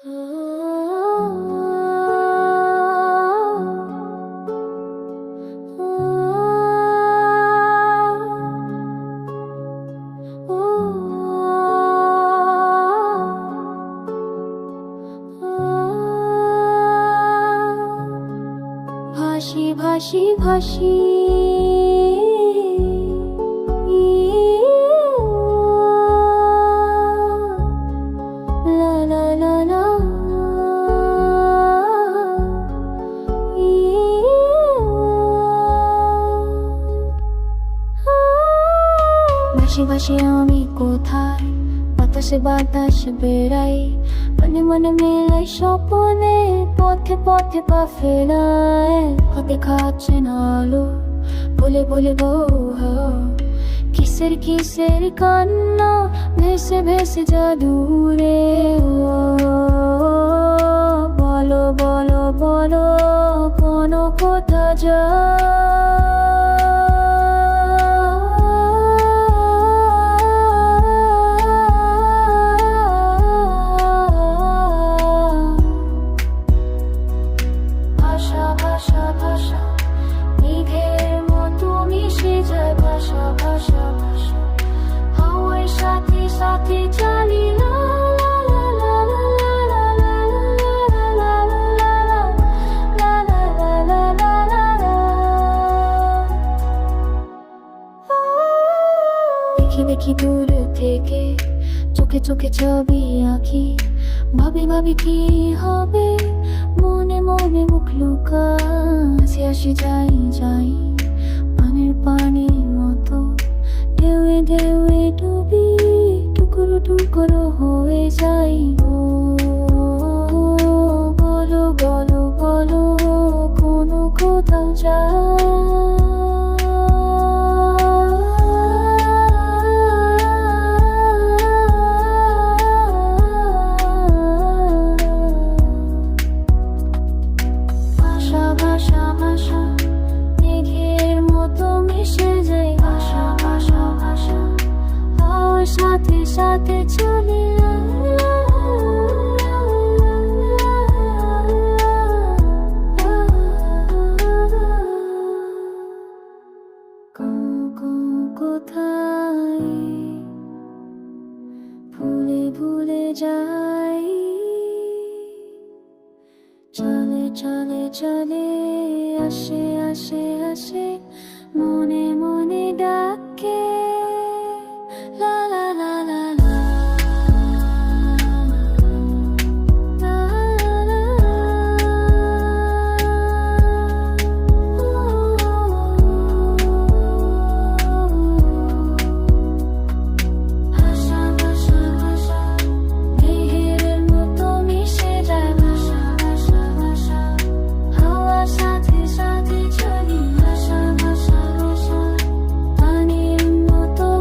ভাসি ভাসি ভাসি। ভাসি আমি কোথায়? বাতাসে বাতাস বেড়াই, মনে মনে মেলাই স্বপনে পথে পথে পা ফেরায় হাতে খাচ্ছে না আলো, বলে বলে বউ কিসের কিসের কান্না, ভেসে ভেসে যা দূরে বলো বলো বলো, কোন কোথা যা মিশে যায় ভাষা ভাষা ভাষা সাথে সাথে চালি লা। দেখি দেখি দূর থেকে চোখে চোখে ছবি আঁকি। ভাবি ভাবি কি হবে? মনে মনে মুখ লুকাছি আসি, যাই যাই। পানির মতো। ঢেউয়ে ঢেউয়ে ডুবি, টুকরো টুকরো হয়ে যাই ও বলো বলো বলো কোনো কোথাও ভাষা সাথে চলে কোথায়? ভুলে ভুলে যাই। চলে চলে চলে আসে আসে আসে মনে মনে